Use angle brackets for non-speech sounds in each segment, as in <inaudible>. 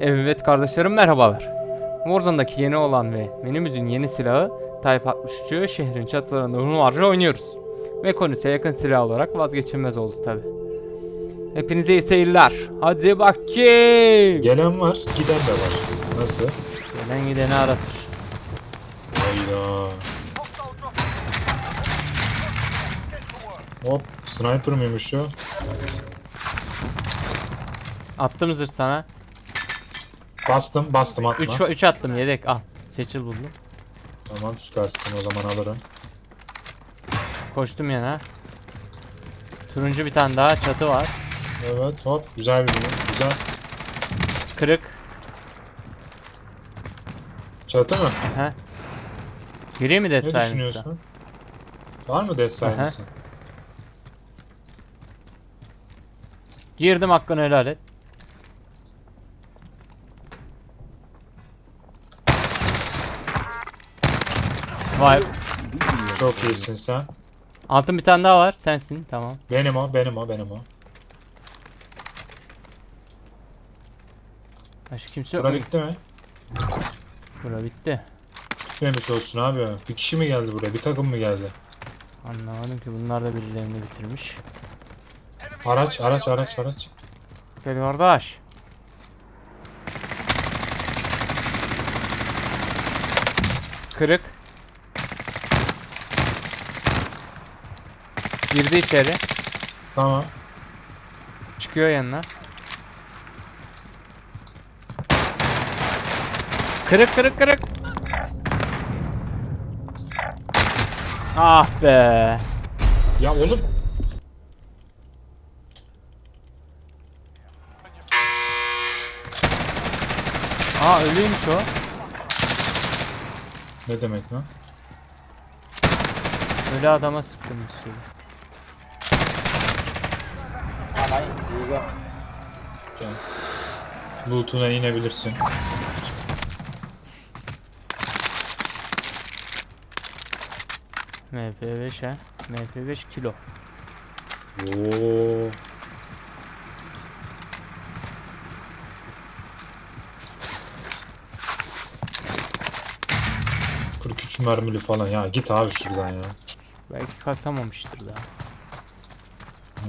Evet kardeşlerim merhabalar. Warzone'daki yeni olan ve menümüzün yeni silahı Type 63'ü şehrin çatılarında hunharca oynuyoruz. Ve konuse yakın silah olarak vazgeçilmez oldu tabi. Hepinize iyi seyirler. Hadi bakayım. Gelen var, giden de var. Nasıl? Gelen gideni aratır. Hayda. Hop, sniper mıymış o? Attım zırh sana. Bastım, bastım atma. 3 3 attım yedek al. Seçil buldum. Tamam süpersin o zaman alırım. Koştum yana. Turuncu bir tane daha çatı var. Evet hop, güzel bir gün. Güzel. Kırık. Çatı mı? He. Gireyim mi Death Ne Silence'da? düşünüyorsun? Var mı Death Silence'ı? Girdim hakkını helal et. Vay. Çok iyisin sen. Altın bir tane daha var. Sensin. Tamam. Benim o, benim o, benim o. Başka kimse yok Bura mu? bitti mi? Bura bitti. Bitmemiş olsun abi. Bir kişi mi geldi buraya? Bir takım mı geldi? Anlamadım ki bunlar da birilerini bitirmiş. Araç, araç, araç, araç. Gel kardeş. Kırık. Girdi içeri. Tamam. Çıkıyor yanına. Kırık kırık kırık. Ah be. Ya oğlum. Aa ölüymüş o. Ne demek lan? Ölü adama sıktım bir sürü. Gel. Loot'una inebilirsin. MP5 ha. MP5 kilo. Oo. ...43 mermili falan ya git abi şuradan ya. Belki kasamamıştır daha.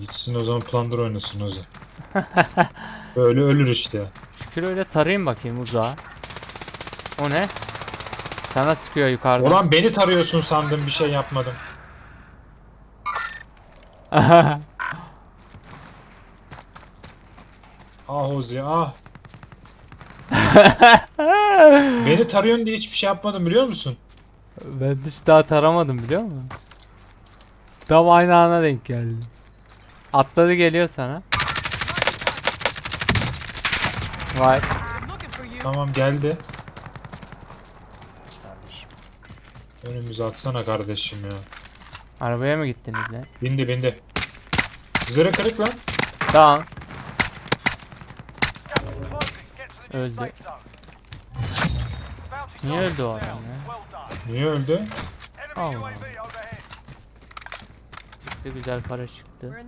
Gitsin o zaman Plunder oynasın Ozi. <laughs> Böyle ölür işte. Şu kiloyla tarayayım bakayım uzağa. O ne? Sana sıkıyor yukarıdan. Ulan beni tarıyorsun sandım bir şey yapmadım. <laughs> Ah Ozi ah. <laughs> beni tarıyorsun diye hiçbir şey yapmadım biliyor musun? ben hiç daha taramadım biliyor musun? Tam aynı ana denk geldi. Atladı geliyor sana. Vay. Tamam geldi. Önümüze atsana kardeşim ya. Arabaya mı gittiniz lan? Bindi bindi. Zırı kırık lan. Tamam. Öldü. Niye öldü o adam ya? Niye öldü? Allah Ne güzel para çıktı.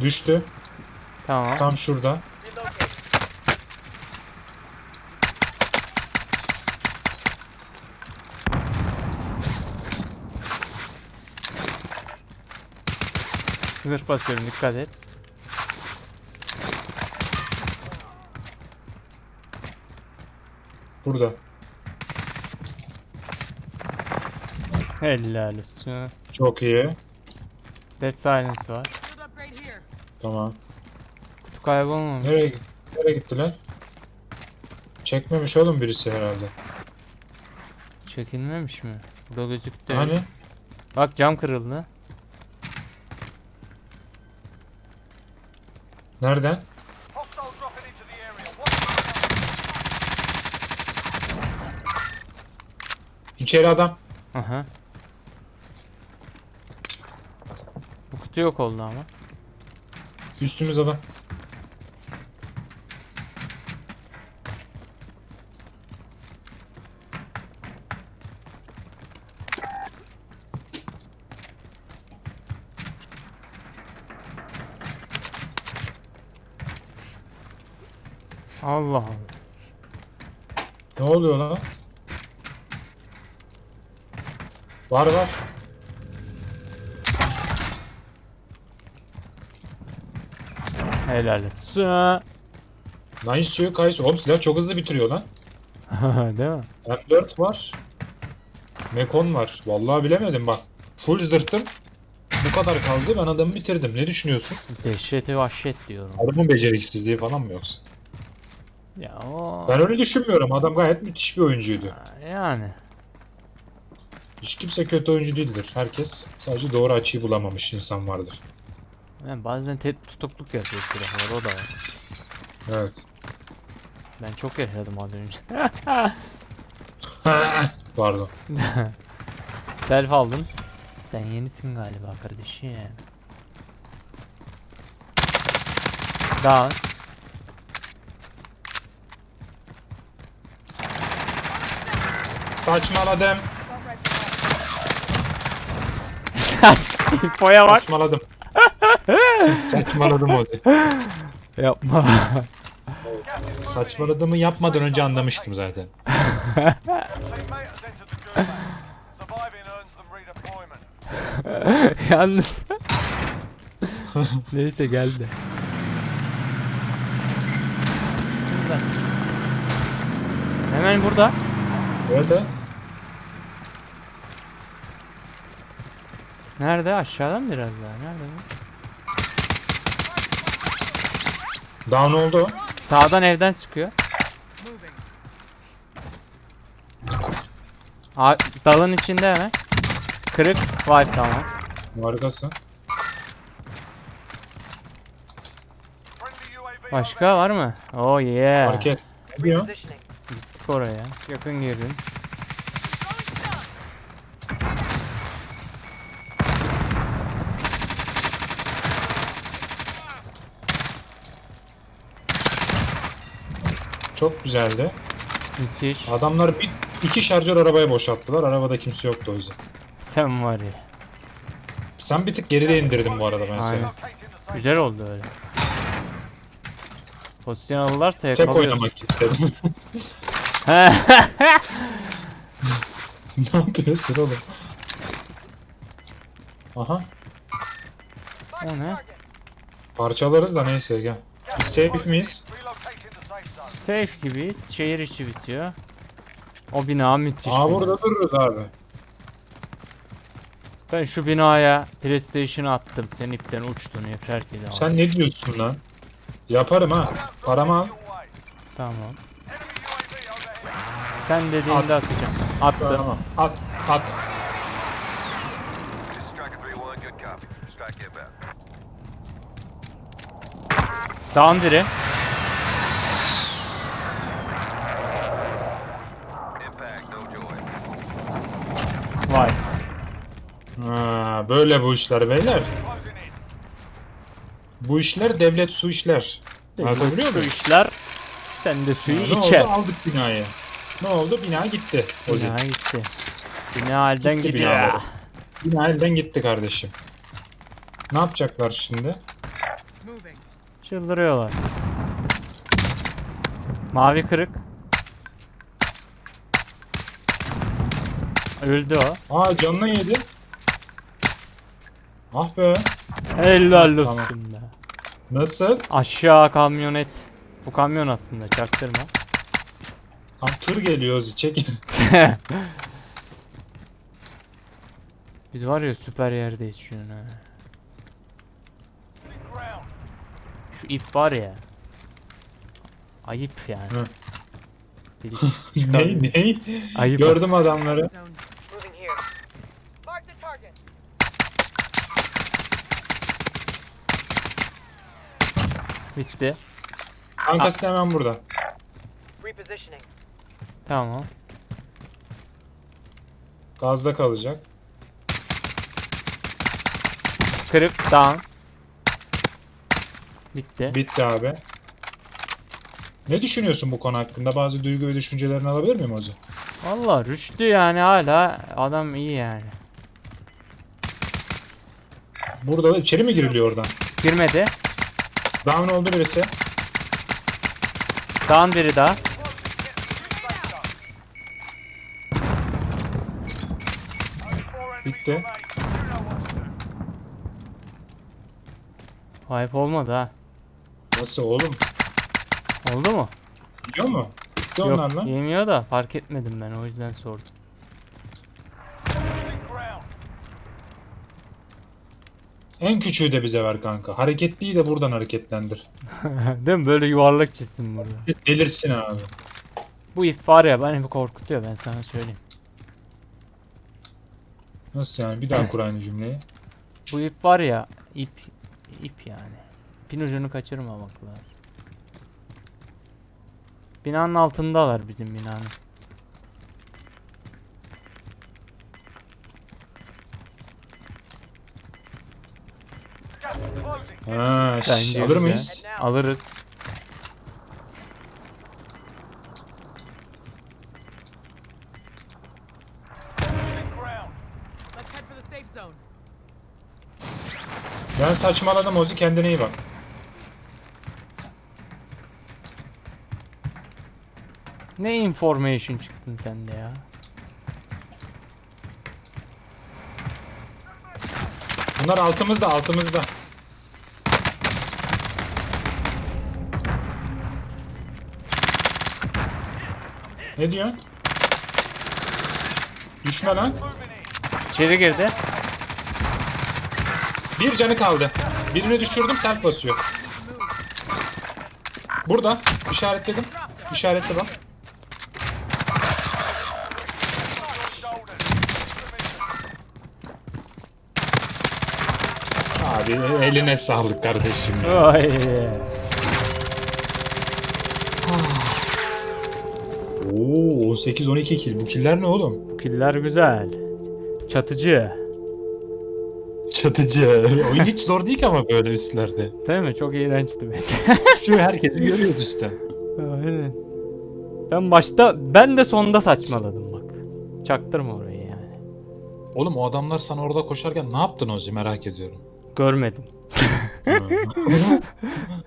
Düştü. Tamam. Tam şurada. Zırh basıyorum dikkat et. Burada. Helal olsun. Çok iyi. Dead Silence var. Tamam. Kutu kaybolmamış. Nereye, nereye gittiler? Çekmemiş oğlum birisi herhalde. Çekilmemiş mi? Burada gözüktü. Hani? Bak cam kırıldı. Nereden? İçeri adam. Aha. Kutu yok oldu ama. Üstümüz adam. Allah Allah. Ne oluyor lan? Var var. Helal olsun. Nice suyu kayısı. Oğlum silah çok hızlı bitiriyor lan. <laughs> Değil mi? M4 var. Mekon var. Vallahi bilemedim bak. Full zırhtım. Bu kadar kaldı ben adamı bitirdim. Ne düşünüyorsun? Dehşeti vahşet diyorum. Adamın beceriksizliği falan mı yoksa? Ya o... Ben öyle düşünmüyorum. Adam gayet müthiş bir oyuncuydu. Yani. Hiç kimse kötü oyuncu değildir. Herkes sadece doğru açıyı bulamamış insan vardır. Ben bazen te- tutukluk yapıyor silahlar o da var. Evet. Ben çok yaşadım az önce. <laughs> <laughs> Pardon. <laughs> Self aldın. Sen yenisin galiba kardeşim. Daha. Saçmaladım. Infoya bak. Saçmaladım. Saçmaladım Ozi. Yapma. Saçmaladığımı yapmadan önce anlamıştım zaten. <laughs> Yalnız. Neyse geldi. Hemen burada. Evet ha. Nerede? Aşağıdan biraz daha. Nerede? bu? Down oldu. Sağdan evden çıkıyor. A dalın içinde hemen. Kırık var tamam. Harikasın. Başka var mı? Oh yeah. Hareket. Ne diyor? Gittik oraya. Yakın girdin. Çok güzeldi. Müthiş. Adamlar bir, iki şarjör arabaya boşalttılar. Arabada kimse yoktu o yüzden. Sen var ya. Sen bir tık geride indirdin bu arada ben seni. Aynen. Güzel oldu öyle. Pozisyon alırlarsa Tek yakalıyoruz. oynamak istedim. <laughs> <laughs> ne yapıyorsun oğlum? Aha. o ne? Parçalarız da neyse gel. Biz safe miyiz? Safe gibiyiz. Şehir içi bitiyor. O bina müthiş. Aa burada dururuz abi. Ben şu binaya PlayStation attım. Sen ipten uçtun yeter ki daha. Sen ne diyorsun lan? Yaparım ha. Way. Tamam. Sen dediğinde atacağım. Attım. Tamam. At. At. Striker 3-1, good copy. Strike inbound. Down biri. Böyle bu işler beyler. Bu işler devlet su işler. Anlatabiliyor muyum? işler. Sen de suyu ne içer. oldu? Aldık binayı. Ne oldu? Bina gitti. Bina gitti. Bina elden Gitti gidiyor. binaları. Bina elden gitti kardeşim. Ne yapacaklar şimdi? Çıldırıyorlar. Mavi kırık. Öldü o. Aa canına yedi. Ah be. Helal olsun Tamam. be. Nasıl? Aşağı kamyonet. Bu kamyon aslında çaktırma. Tam tır geliyor Ozi. Çek. <laughs> Biz var ya süper yerdeyiz şu an. Şu ip var ya. Ayıp yani. Hı. Ne <laughs> ne? Ayıp. Gördüm adamları. Bitti. Kankası da hemen burada. Repositioning. Tamam. Gazda kalacak. Kırık down. Bitti. Bitti abi. Ne düşünüyorsun bu konu hakkında? Bazı duygu ve düşüncelerini alabilir miyim Ozi? Valla rüştü yani hala adam iyi yani. Burada da içeri mi giriliyor oradan? Girmedi. Down oldu birisi. Sağın biri daha. Bitti. Wipe olmadı ha. Nasıl oğlum? Oldu mu? Biliyor mu? Bitti Yok onlarla. yemiyor da fark etmedim ben o yüzden sordum. En küçüğü de bize ver kanka. Hareketliyi de buradan hareketlendir. <laughs> Değil mi? Böyle yuvarlak çizsin burada. Delirsin abi. Bu ip var ya beni bir korkutuyor ben sana söyleyeyim. Nasıl yani? Bir daha kur aynı cümleyi. Bu ip var ya ip ip yani. İpin ucunu kaçırmamak lazım. Binanın altındalar bizim binanın. Ha, şş, Bence alır güzel. mıyız? Alırız. Let's head for the safe zone. Ben saçmaladım Ozi kendine iyi bak. Ne information çıktın sen de ya. Bunlar altımızda altımızda. Ne diyor? Düşme lan. İçeri girdi. Bir canı kaldı. Birini düşürdüm self basıyor. Burada. işaretledim. İşaretle bak. Abi eline sağlık kardeşim. Ay. Oo 18-12 kill. Bu killer ne oğlum? Bu killer güzel. Çatıcı. Çatıcı. <laughs> Oyun hiç zor değil ki ama böyle üstlerde. Değil mi? Çok iğrençti bence. <laughs> Şu herkesi görüyoruz üstte. Aynen. Ben başta ben de sonda saçmaladım bak. Çaktırma orayı yani. Oğlum o adamlar sana orada koşarken ne yaptın Ozi merak ediyorum. Görmedim. <laughs>